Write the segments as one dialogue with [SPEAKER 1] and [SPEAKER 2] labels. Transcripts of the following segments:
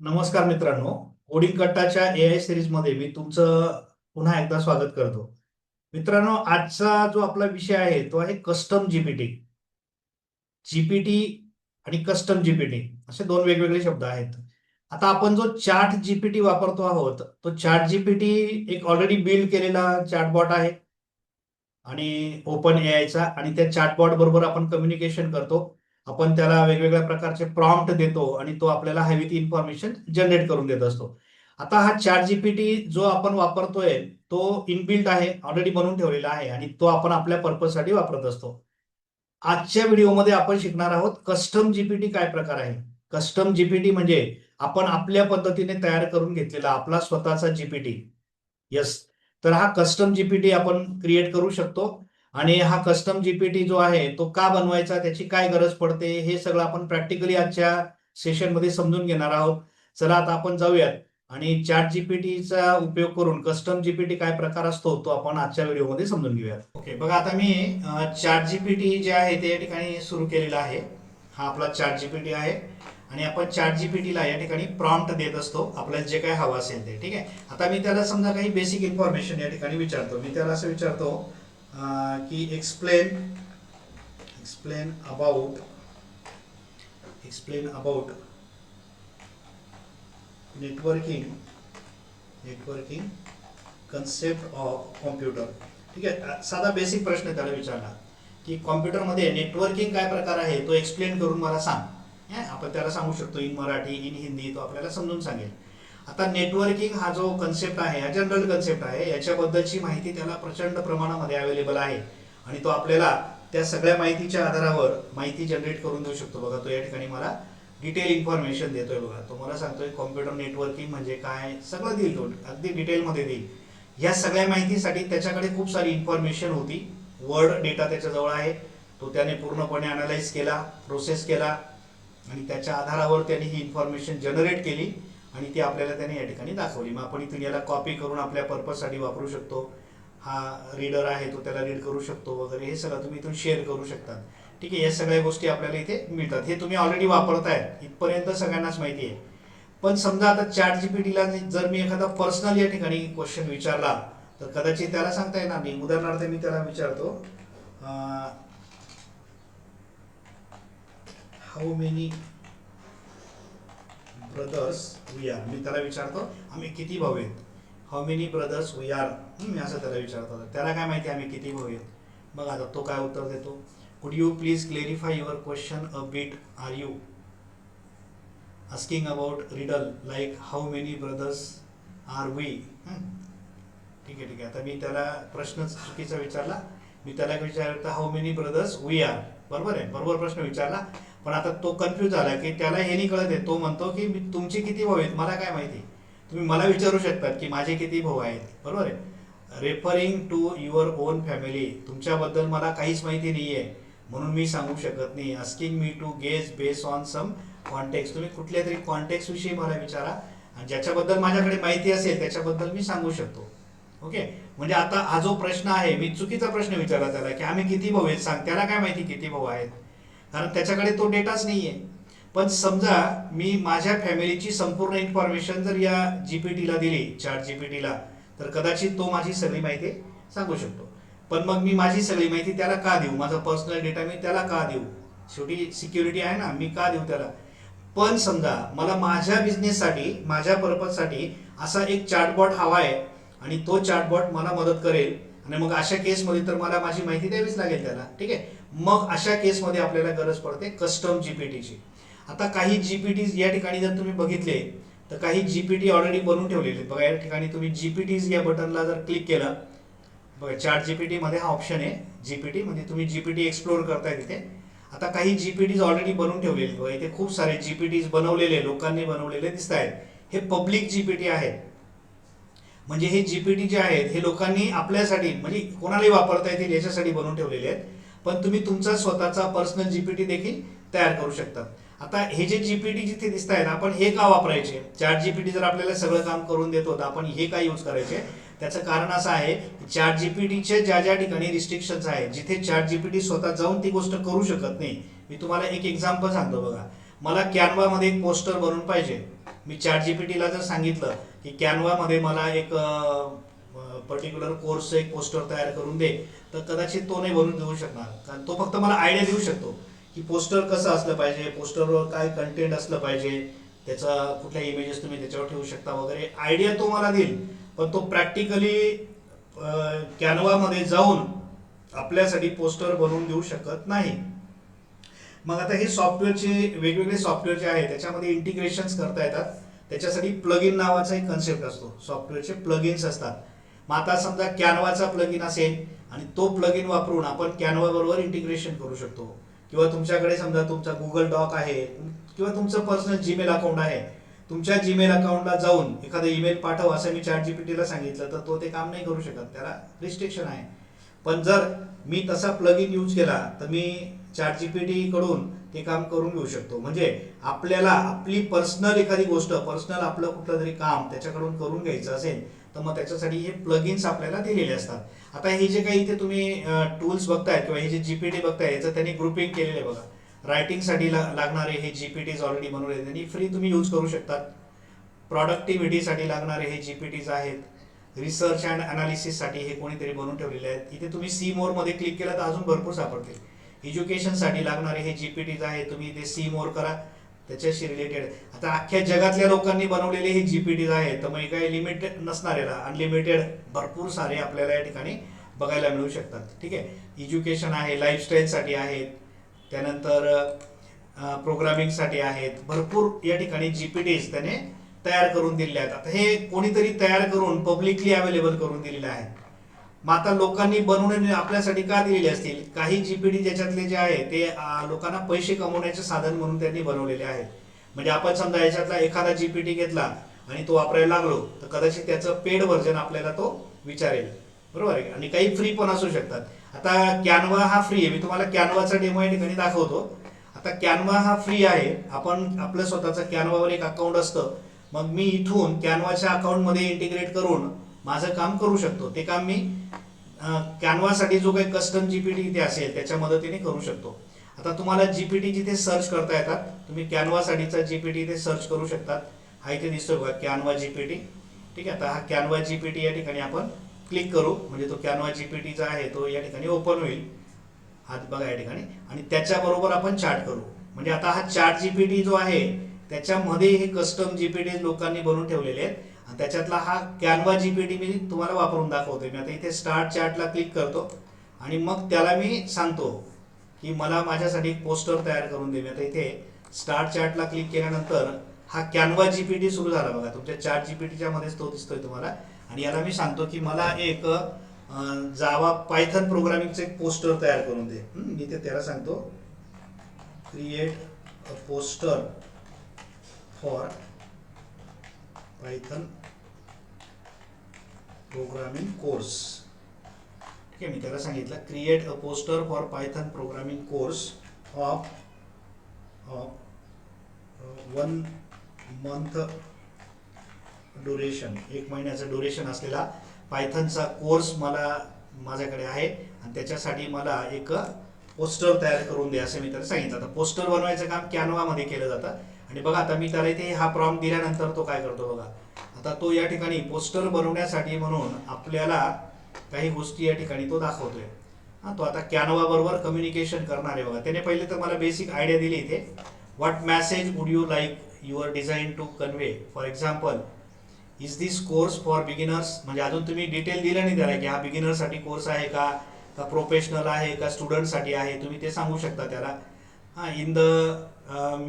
[SPEAKER 1] नमस्कार मित्रांनो. Coding कट्टाच्या A I सिरीजमध्ये मी तुमचं पुन्हा एकदा स्वागत करतो. मित्रांनो आजचा जो आपला विषय आहे तो आहे कस्टम जीपीटी जीपीटी आणि कस्टम जीपीटी असे दोन वेगवेगळे शब्द आहेत. आता आपण जो चार्ट जीपीटी वापरतो आहोत तो चार्ट जीपीटी एक ऑलरेडी बिल्ड केलेला चार्टबॉट आहे. आणि ओपन ए आयचा आणि त्या चॅटबॉट बरोबर आपण कम्युनिकेशन करतो. आपण त्याला वेगवेगळ्या प्रकारचे प्रॉम्प्ट देतो आणि तो आपल्याला हवी ती इन्फॉर्मेशन जनरेट करून देत असतो. आता हा चार जीपीटी जो आपण वापरतोय तो इनबिल्ट आहे ऑलरेडी बनवून ठेवलेला आहे आणि तो आपण आपल्या पर्पजसाठी वापरत असतो. आजच्या व्हिडिओमध्ये आपण शिकणार आहोत कस्टम जीपीटी काय प्रकार आहे? कस्टम जीपीटी म्हणजे आपण आपल्या पद्धतीने तयार करून घेतलेला आपला स्वतःचा जीपीटी यस तर हा कस्टम जीपीटी आपण क्रिएट करू शकतो. आणि हा कस्टम जीपीटी जो आहे तो का बनवायचा त्याची काय गरज पडते हे सगळं आपण प्रॅक्टिकली आजच्या सेशनमध्ये समजून घेणार आहोत. चला आता आपण जाऊयात. आणि चॅट जीपीटीचा उपयोग करून कस्टम जीपीटी काय प्रकार असतो तो आपण आजच्या व्हिडिओमध्ये समजून घेऊयात. ओके बघा आता मी चॅट जीपीटी जे आहे ते या ठिकाणी सुरू केलेला आहे. हा आपला चॅट जीपीटी आहे. आणि आपण चॅट जीपीटीला या ठिकाणी प्रॉम्प्ट देत असतो आपल्याला जे काय हवं असेल ते ठीक आहे? आता मी त्याला समजा काही बेसिक इन्फॉर्मेशन या ठिकाणी विचारतो. मी त्याला असं विचारतो की explain explain about explain about networking networking concept of computer ठीक आहे? साधा बेसिक प्रश्न त्याला विचारला. की कॉम्प्युटरमध्ये नेटवर्किंग काय प्रकार आहे? तो एक्सप्लेन करून मला सांग. आपण त्याला सांगू शकतो. इन मराठी इन हिंदी तो आपल्याला समजून सांगेल. आता नेटवर्किंग हा जो कन्सेप्ट आहे हा जनरल कन्सेप्ट आहे याच्याबद्दलची माहिती त्याला प्रचंड प्रमाणामध्ये अवेलेबल आहे. आणि तो आपल्याला त्या सगळ्या माहितीच्या आधारावर माहिती जनरेट करून देऊ शकतो. बघा तो या ठिकाणी मला डिटेल इन्फॉर्मेशन देतोय बघा. तो मला सांगतोय कॉम्प्युटर नेटवर्किंग म्हणजे काय? सगळं देईल तो. अगदी डिटेलमध्ये देईल. या सगळ्या माहितीसाठी त्याच्याकडे खूप सारी इन्फॉर्मेशन होती. वर्ड डेटा त्याच्याजवळ आहे. तो त्याने पूर्णपणे अनालाइज केला प्रोसेस केला. आणि त्याच्या आधारावर त्याने ही इन्फॉर्मेशन जनरेट केली. आणि ती आपल्याला त्याने या ठिकाणी दाखवली. मग आपण इथून याला कॉपी करून आपल्या पर्पजसाठी वापरू शकतो. हा रीडर आहे तो त्याला रीड करू शकतो वगैरे. हे सगळं तुम्ही इथून शेअर करू शकता. ठीक आहे या सगळ्या गोष्टी आपल्याला इथे मिळतात. हे तुम्ही ऑलरेडी वापरताय इथपर्यंत सगळ्यांनाच माहिती आहे. पण समजा आता चॅट जीपीटीला जर मी एखादा पर्सनल या ठिकाणी क्वेश्चन विचारला तर कदाचित त्याला सांगता येणार नाही. उदाहरणार्थ मी त्याला विचारतो how many brothers we are मी त्याला विचारतो आम्ही किती भाऊ आहेत? How many brothers we are मी असं त्याला विचारतो. त्याला काय माहिती आम्ही किती भाऊ आहेत? मग आता तो काय उत्तर देतो? Could you please clarify your question a bit are you asking about riddle like how many brothers are we ठीक आहे ठीक आहे. आता मी त्याला प्रश्न चुकीचा विचारला. मी त्याला विचारतो how many brothers we are बरोबर आहे? बरोबर प्रश्न विचारला. पण आता तो कन्फ्यूज झाला की त्याला हे नाही कळत आहे तो म्हणतो की तुमची तुमचे किती भाऊ आहेत? मला काय माहिती? तुम्ही मला विचारू शकतात की माझे किती भाऊ आहेत? बरोबर आहे? Referring to your own family तुमच्याबद्दल मला काहीच माहिती नाही आहे म्हणून मी सांगू शकत नाही. Asking me to guess base on some context तुम्ही कुठल्या तरी कॉन्टेक्सविषयी मला विचारा. आणि ज्याच्याबद्दल माझ्याकडे माहिती असेल त्याच्याबद्दल मी सांगू शकतो. ओके म्हणजे आता हा जो प्रश्न आहे मी चुकीचा प्रश्न विचारला त्याला की आम्ही किती भाऊ आहेत? सांग. त्याला काय माहिती किती भाऊ आहेत? कारण त्याच्याकडे तो डेटाच नाही आहे पण समजा मी माझ्या फॅमिलीची संपूर्ण इन्फॉर्मेशन जर या जी पी टीला दिली चार टीला तर कदाचित तो माझी सगळी माहिती सांगू शकतो. पण मग मी माझी सगळी माहिती त्याला का देऊ? माझा पर्सनल डेटा मी त्याला का देऊ? शेवटी सिक्युरिटी आहे ना मी का देऊ त्याला? पण समजा मला माझ्या बिझनेससाठी माझ्या पर्पजसाठी असा एक चार्टबॉट हवा आहे आणि तो चार्टबॉट मला मदत करेल आणि मग अशा केसमध्ये तर मला माझी माहिती द्यावीच लागेल त्याला ठीक आहे मग अशा केसमध्ये आपल्याला गरज पडते कस्टम जीपीटीची आता काही जीपीटीज या ठिकाणी जर तुम्ही बघितले तर काही जीपीटी ऑलरेडी बनवून ठेवलेले बघा या ठिकाणी तुम्ही जीपीटीज या बटनला जर क्लिक केलं बघा चार्ट जीपीटी मध्ये हा ऑप्शन आहे जीपीटी म्हणजे तुम्ही जीपीटी एक्सप्लोर करताय तिथे आता काही जीपीटीज ऑलरेडी बनवून ठेवलेले बघा इथे खूप सारे जीपीटीज बनवलेले लोकांनी बनवलेले दिसत आहेत हे पब्लिक जीपीटी आहेत म्हणजे हे जीपीटी जे आहेत हे लोकांनी आपल्यासाठी म्हणजे कोणालाही वापरता येतील याच्यासाठी बनवून ठेवलेले आहेत. पण तुम्ही तुमचा स्वतःचा पर्सनल जीपीटी देखील तयार करू शकता. आता हे जे जीपीटी जिथे दिसत आहेत आपण हे का वापरायचे? चॅट जीपीटी जर आपल्याला सगळं काम करून देत होतं आपण हे का यूज करायचे? त्याचं कारण असं आहे चॅट जीपीटीचे ज्या ज्या ठिकाणी रिस्ट्रिक्शन्स आहेत जिथे चॅट जीपीटी स्वतः जाऊन ती गोष्ट करू शकत नाही मी तुम्हाला एक एक्झाम्पल सांगतो बघा. मला कॅनवामध्ये एक पोस्टर बनवून पाहिजे. मी चॅट जीपीटीला जर सांगितलं की कॅनवामध्ये मला एक पर्टिक्युलर कोर्सचं एक पोस्टर तयार करून दे. तर कदाचित तो नाही बनवून देऊ शकणार. कारण तो फक्त मला आयडिया देऊ शकतो की पोस्टर कसं असलं पाहिजे पोस्टरवर काय कंटेंट असलं पाहिजे त्याचा कुठल्या इमेजेस तुम्ही त्याच्यावर ठेवू शकता वगैरे. आयडिया तो मला देईल. पण तो प्रॅक्टिकली कॅनवामध्ये जाऊन आपल्यासाठी पोस्टर बनवून देऊ शकत नाही. मग आता हे सॉफ्टवेअरचे वेगवेगळे सॉफ्टवेअर जे आहे त्याच्यामध्ये इंटिग्रेशन्स करता येतात. त्याच्यासाठी प्लग नावाचा एक कन्सेप्ट असतो. सॉफ्टवेअरचे प्लगइन्स असतात. मग आता समजा कॅनवाचा प्लगइन असेल आणि तो प्लगइन वापरून आपण कॅनवा बरोबर इंटिग्रेशन करू शकतो. किंवा तुमच्याकडे समजा तुमचा गुगल डॉक आहे किंवा तुमचं पर्सनल जीमेल अकाउंट आहे. तुमच्या जीमेल अकाउंटला जाऊन एखादं ईमेल पाठव असं मी चॅट जीपीटीला सांगितलं तर तो ते काम नाही करू शकत. त्याला रिस्ट्रिक्शन आहे. पण जर मी तसा प्लग इन यूज केला तर मी चॅट जीपीटीकडून कडून ते काम करून घेऊ शकतो. म्हणजे आपल्याला आपली पर्सनल एखादी गोष्ट पर्सनल आपलं कुठलं तरी काम त्याच्याकडून करून घ्यायचं असेल तर मग त्याच्यासाठी हे प्लगइन्स आपल्याला दिलेले असतात. आता हे जे काही इथे तुम्ही टूल्स बघताय किंवा हे जे जीपीटी बघताय याचं त्यांनी ग्रुपिंग केलेलं आहे बघा. रायटिंगसाठी ला लागणारे हे जीपीटीज ऑलरेडी बनवले त्यांनी फ्री तुम्ही यूज करू शकतात. प्रॉडक्टिव्हिटीसाठी लागणारे हे जीपीटीज आहेत. रिसर्च अँड अनालिसिससाठी हे कोणीतरी बनवून ठेवलेले आहेत. इथे तुम्ही सी मोरमध्ये क्लिक केलं तर अजून भरपूर सापडतील. एज्युकेशनसाठी लागणारे हे जी पी टीज आहे तुम्ही ते सी मोर करा. त्याच्याशी रिलेटेड आता अख्ख्या जगातल्या लोकांनी बनवलेले हे टीज आहेत तर मग काही लिमिटेड नसणार याला अनलिमिटेड भरपूर सारे आपल्याला या ठिकाणी बघायला मिळू शकतात. ठीक आहे? एज्युकेशन आहे लाईफस्टाईलसाठी आहेत. त्यानंतर प्रोग्रामिंगसाठी आहेत. भरपूर या ठिकाणी जी पी टीज त्याने तयार करून दिलेले आहेत. आता हे कोणीतरी तयार करून पब्लिकली अवेलेबल करून दिलेले आहेत मग आता लोकांनी बनवून आपल्यासाठी का दिलेले असतील? काही जीपीटी ज्याच्यातले जे आहे ते लोकांना पैसे कमवण्याचे साधन म्हणून त्यांनी बनवलेले आहे म्हणजे आपण समजा याच्यातला एखादा जीपीटी घेतला आणि तो वापरायला लागलो तर कदाचित त्याचं पेड व्हर्जन आपल्याला तो विचारेल. बरोबर आहे? आणि काही फ्री पण असू शकतात. आता कॅनवा हा फ्री आहे. मी तुम्हाला कॅनवाचा डेमो या ठिकाणी दाखवतो. आता कॅनवा हा फ्री आहे. आपण आपलं स्वतःचं कॅनवावर एक अकाउंट असतं. मग मी इथून कॅनवाच्या अकाउंटमध्ये इंटिग्रेट करून माझं काम करू शकतो. ते काम मी कॅनवासाठी जो काही कस्टम जीपीटी इथे असेल त्याच्या मदतीने करू शकतो. आता तुम्हाला जीपीटी जिथे सर्च करता येतात तुम्ही कॅनवासाठीचा जीपीटी इथे सर्च करू शकतात. हा इथे दिसतोय बघा कॅनवा जीपीटी ठीक आहे आता हा कॅनवा जीपीटी या ठिकाणी आपण क्लिक करू. म्हणजे तो कॅनवा जीपीटीचा आहे तो या ठिकाणी ओपन होईल. हा बघा या ठिकाणी. आणि त्याच्याबरोबर आपण चार्ट करू. म्हणजे आता हा चार्ट जीपीटी जो आहे त्याच्यामध्ये हे कस्टम जीपीटी लोकांनी बनवून ठेवलेले आहेत. त्याच्यातला हा कॅनवा जीपीटी मी तुम्हाला वापरून दाखवतोय. मी आता इथे स्टार्ट चार्टला क्लिक करतो आणि मग त्याला मी सांगतो की मला माझ्यासाठी एक पोस्टर तयार करून दे. मी आता इथे स्टार्ट चार्टला क्लिक केल्यानंतर हा कॅनवा जीपीटी सुरू झाला बघा. तुमच्या चार्ट जीपीटीच्या मध्येच तो दिसतोय तुम्हाला. आणि याला मी सांगतो की मला एक जावा पायथन प्रोग्रामिंगचं एक पोस्टर तयार करून दे. मी ते त्याला सांगतो. Create a poster for Python programming course ठीक आहे मी त्याला सांगितलं create a poster for Python programming course of of one month duration एक महिन्याचं ड्युरेशन असलेला पायथनचा कोर्स मला माझ्याकडे आहे आणि त्याच्यासाठी मला एक पोस्टर तयार करून द्या असं मी त्याला सांगितलं. आता पोस्टर बनवायचं काम कॅनवामध्ये केलं जातं. आणि बघा आता मी त्याला इथे हा प्रॉम दिल्यानंतर तो काय करतो बघा. आता तो या ठिकाणी पोस्टर बनवण्यासाठी म्हणून आपल्याला काही गोष्टी या ठिकाणी तो दाखवतोय. हा तो आता कॅनवाबरोबर कम्युनिकेशन करणार आहे बघा. त्याने पहिले तर मला बेसिक आयडिया दिली इथे. What message would you like your design to convey for example is this course for beginners म्हणजे अजून तुम्ही डिटेल दिलं नाही त्याला की हा बिगिनरसाठी कोर्स आहे का? का प्रोफेशनल आहे? का स्टुडंटसाठी आहे? तुम्ही ते सांगू शकता त्याला. हां in the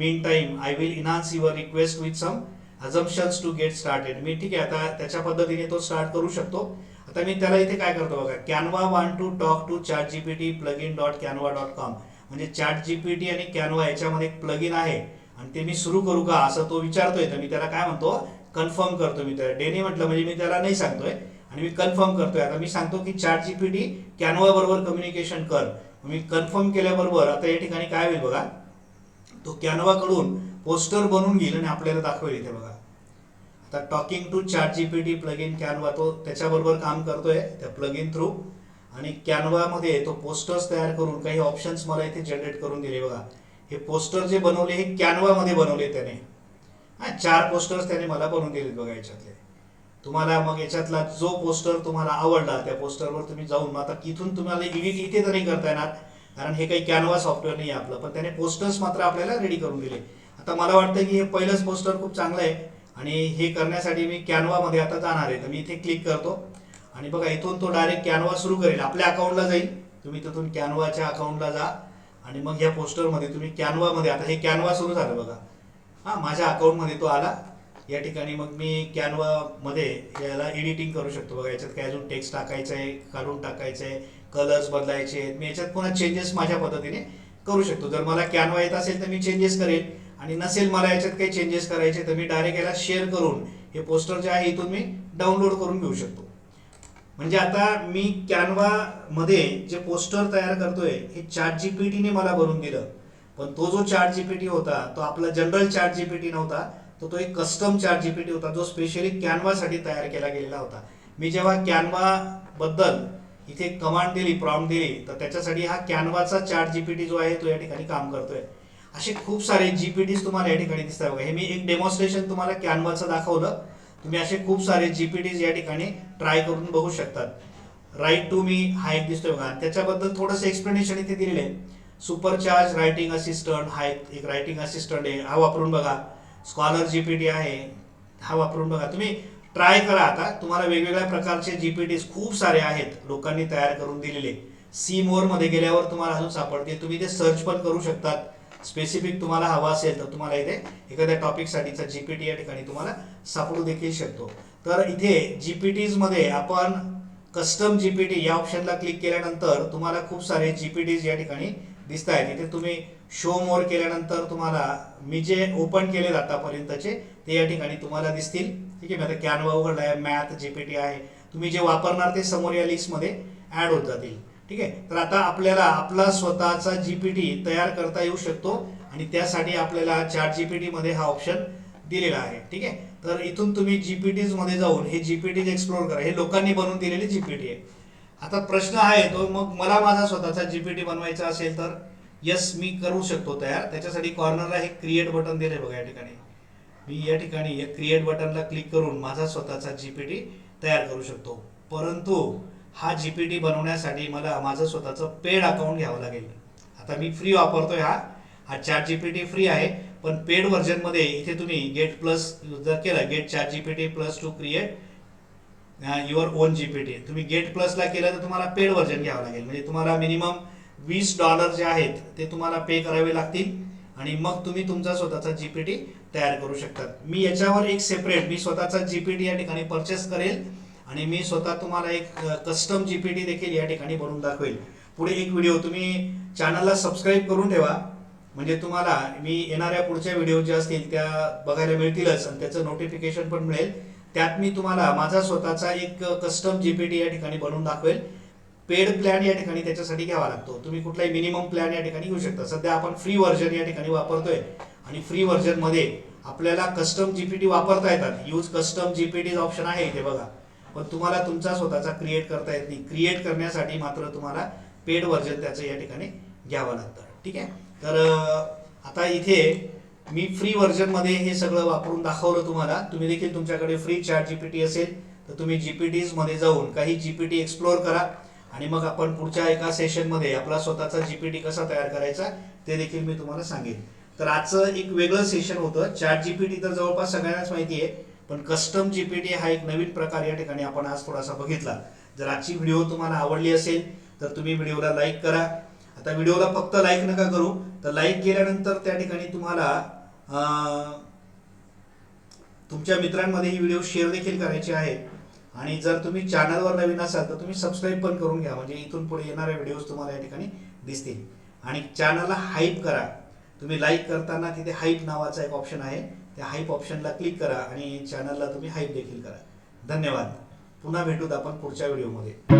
[SPEAKER 1] meantime time I will your request request with some to to get started मी ठीक आहे आता त्याच्या पद्धतीने तो स्टार्ट करू शकतो. आता मी त्याला इथे काय करतो बघा Canva want to talk to chat GPT plug in dot Canva dot com म्हणजे चॅट जीपीटी आणि कॅनवा याच्यामध्ये एक प्लग इन आहे. आणि ते मी सुरू करू का असं तो विचारतोय. तर मी त्याला काय म्हणतो कन्फर्म करतो मी त्याला. डेनी म्हटलं म्हणजे मी त्याला नाही सांगतोय. आणि मी कन्फर्म करतोय. आता मी सांगतो की चॅट जीपीटी कॅनवा बरोबर कम्युनिकेशन कर. मी कन्फर्म केल्याबरोबर आता या ठिकाणी काय होईल बघा? तो कॅनवा कडून पोस्टर बनवून घेईल आणि आपल्याला दाखवेल इथे बघा. आता talking to chat GPT plug in Canva तो त्याच्याबरोबर काम करतोय त्या प्लग इन थ्रू आणि कॅनवामध्ये तो पोस्टर्स तयार करून काही ऑप्शन्स मला इथे जनरेट करून दिले बघा. हे पोस्टर जे बनवले हे कॅनवामध्ये बनवले त्याने. हा चार पोस्टर्स त्याने मला बनवून दिलेत बघा याच्यातले. तुम्हाला मग याच्यातला जो पोस्टर तुम्हाला आवडला त्या पोस्टरवर तुम्ही जाऊन मग आता इथून तुम्हाला एडिट इथे तर नाही करता येणार कारण हे काही कॅनवा सॉफ्टवेअर नाही आहे आपलं. पण त्याने पोस्टर्स मात्र आपल्याला रेडी करून दिले. आता मला वाटतं की हे पहिलंच पोस्टर खूप चांगलं आहे आणि हे करण्यासाठी मी कॅनवामध्ये आता जाणार आहे. तर मी इथे क्लिक करतो. आणि बघा इथून तो डायरेक्ट कॅनवा सुरू करेल. आपल्या अकाउंटला जाईल. तुम्ही तिथून कॅनवाच्या अकाउंटला जा. आणि मग ह्या पोस्टरमध्ये तुम्ही कॅनवामध्ये आता हे कॅनवा सुरू झालं बघा. हां माझ्या अकाउंटमध्ये तो आला. या ठिकाणी मग मी कॅनवामध्ये याला एडिटिंग करू शकतो. बघा याच्यात काय अजून टेक्स्ट टाकायचं आहे काढून टाकायचं आहे कलर्स बदलायचे आहेत. मी याच्यात पुन्हा चेंजेस माझ्या पद्धतीने करू शकतो. जर मला कॅनवा येत असेल तर मी चेंजेस करेन. आणि नसेल मला याच्यात काही चेंजेस करायचे तर मी डायरेक्ट याला शेअर करून हे पोस्टर जे आहे इथून मी डाउनलोड करून घेऊ शकतो. म्हणजे आता मी कॅनवामध्ये जे पोस्टर तयार करतोय हे चार्ट जीपीटीने मला बनवून दिलं. पण तो जो चार्ट जीपीटी होता तो आपला जनरल चार्ट जीपीटी नव्हता. तो तो एक कस्टम चार्ट जीपीटी होता जो स्पेशली कॅनवासाठी तयार केला गेलेला होता. मी जेव्हा कॅनवा बद्दल इथे कमांड दिली प्रॉम्प्ट दिली तर त्याच्यासाठी हा कॅनवाचा चार्ट जीपीटी जो आहे तो या ठिकाणी काम करतोय. असे खूप सारे जीपीटीज तुम्हाला या ठिकाणी दिसतात बघा. हे मी एक डेमॉन्स्ट्रेशन तुम्हाला कॅनवाचं दाखवलं. तुम्ही असे खूप सारे जीपीटीज या ठिकाणी ट्राय करून बघू शकतात. राईट टू मी हा एक दिसतोय बघा. त्याच्याबद्दल थोडंसं एक्सप्लेनेशन इथे दिलेलं आहे. सुपरचार्ज रायटिंग असिस्टंट हा एक रायटिंग असिस्टंट आहे. हा वापरून बघा. स्कॉलर जी पी टी आहे. हा वापरून बघा. तुम्ही ट्राय करा आता. तुम्हाला वेगवेगळ्या प्रकारचे जी पी टीज खूप सारे आहेत. लोकांनी तयार करून दिलेले. सी मोरमध्ये गेल्यावर तुम्हाला अजून सापडतील. तुम्ही ते सर्च पण करू शकतात. स्पेसिफिक तुम्हाला हवा असेल तर तुम्हाला इथे एखाद्या टॉपिकसाठीचा जी पी टी या ठिकाणी तुम्हाला सापडू देखील शकतो. तर इथे जी पी टीजमध्ये आपण कस्टम जी पी टी या ऑप्शनला क्लिक केल्यानंतर तुम्हाला खूप सारे जी पी टीज या ठिकाणी दिसत आहेत इथे तुम्ही शो मोर केल्यानंतर तुम्हाला मी जे ओपन केले आतापर्यंतचे ते या ठिकाणी तुम्हाला दिसतील. ठीक आहे मी आता कॅनवा उघडला आहे मॅथ जीपीटी आहे. तुम्ही जे वापरणार ते समोर या लिस्टमध्ये ऍड होत जातील. ठीक आहे तर आता आपल्याला आपला स्वतःचा जीपीटी तयार करता येऊ शकतो आणि त्यासाठी आपल्याला चार जीपीटीमध्ये हा ऑप्शन दिलेला आहे. ठीक आहे तर इथून तुम्ही जीपीटीजमध्ये जाऊन हे जीपीटीज एक्सप्लोर करा. हे लोकांनी बनवून दिलेली जीपीटी आहे आता प्रश्न आहे तो मग मला माझा स्वतःचा जीपीटी बनवायचा असेल तर? यस मी करू शकतो तयार. त्याच्यासाठी कॉर्नरला हे क्रिएट बटन दिले बघा या ठिकाणी. मी या ठिकाणी या क्रिएट बटनला क्लिक करून माझा स्वतःचा जी पी टी तयार करू शकतो. परंतु हा जी पी टी बनवण्यासाठी मला माझं स्वतःचं पेड अकाउंट घ्यावं लागेल. आता मी फ्री वापरतोय हा. हा chat G P T free आहे पण पेड व्हर्जनमध्ये इथे तुम्ही गेट प्लस जर केलं get chat G P T plus to create your own T तुम्ही गेट प्लसला केलं तर तुम्हाला पेड व्हर्जन घ्यावं लागेल. म्हणजे तुम्हाला मिनिमम वीस डॉलर जे आहेत ते तुम्हाला पे करावे लागतील आणि मग तुम्ही तुमचा स्वतःचा जीपीटी तयार करू शकतात मी याच्यावर एक सेपरेट मी स्वतःचा जीपीटी या ठिकाणी परचेस करेल आणि मी स्वतः तुम्हाला एक कस्टम जीपीटी देखील या ठिकाणी बनवून दाखवेल. पुढे एक व्हिडिओ तुम्ही चॅनलला सबस्क्राईब करून ठेवा. म्हणजे तुम्हाला मी येणाऱ्या पुढच्या व्हिडिओ ज्या असतील त्या बघायला मिळतीलच आणि त्याचं नोटिफिकेशन पण मिळेल. त्यात मी तुम्हाला माझा स्वतःचा एक कस्टम जीपीटी या ठिकाणी बनवून दाखवेल. पेड प्लॅन या ठिकाणी त्याच्यासाठी घ्यावा लागतो. तुम्ही कुठलाही मिनिमम प्लॅन या ठिकाणी घेऊ शकता. सध्या आपण फ्री व्हर्जन या ठिकाणी वापरतोय आणि फ्री व्हर्जनमध्ये आपल्याला कस्टम जीपीटी वापरता येतात. यूज कस्टम जीपीटी ऑप्शन आहे इथे बघा. पण तुम्हाला तुमचा स्वतःचा क्रिएट करता येत नाही. क्रिएट करण्यासाठी मात्र तुम्हाला पेड व्हर्जन त्याचं या ठिकाणी घ्यावं लागतं. ठीक आहे? तर आता इथे मी फ्री व्हर्जनमध्ये हे सगळं वापरून दाखवलं तुम्हाला. तुम्ही देखील तुमच्याकडे फ्री चार जीपीटी असेल तर तुम्ही जीपीटीजमध्ये जाऊन काही जीपीटी एक्सप्लोअर करा. आणि मग आपण पुढच्या एका सेशनमध्ये आपला स्वतःचा जीपीटी कसा तयार करायचा ते देखील मी तुम्हाला सांगेन. तर आजचं एक वेगळं सेशन होतं. चॅट जीपीटी तर जवळपास सगळ्यांनाच माहिती आहे पण कस्टम जीपीटी हा एक नवीन प्रकार या ठिकाणी आपण आज थोडासा बघितला. जर आजची व्हिडिओ तुम्हाला आवडली असेल तर तुम्ही व्हिडिओला लाईक करा. आता व्हिडिओला फक्त लाईक नका करू. तर लाईक केल्यानंतर त्या ठिकाणी तुम्हाला तुमच्या मित्रांमध्ये ही व्हिडिओ शेअर देखील करायची आहे. आणि जर तुम्ही चॅनलवर नवीन असाल तर तुम्ही सबस्क्राईब पण करून घ्या. म्हणजे इथून पुढे येणारे व्हिडिओज तुम्हाला या ठिकाणी दिसतील. आणि चॅनलला हाईप करा. तुम्ही लाईक करताना तिथे हाईप नावाचा एक ऑप्शन आहे. त्या हाईप ऑप्शनला क्लिक करा आणि चॅनलला तुम्ही हाईप देखील करा. धन्यवाद. पुन्हा भेटूत आपण पुढच्या व्हिडिओमध्ये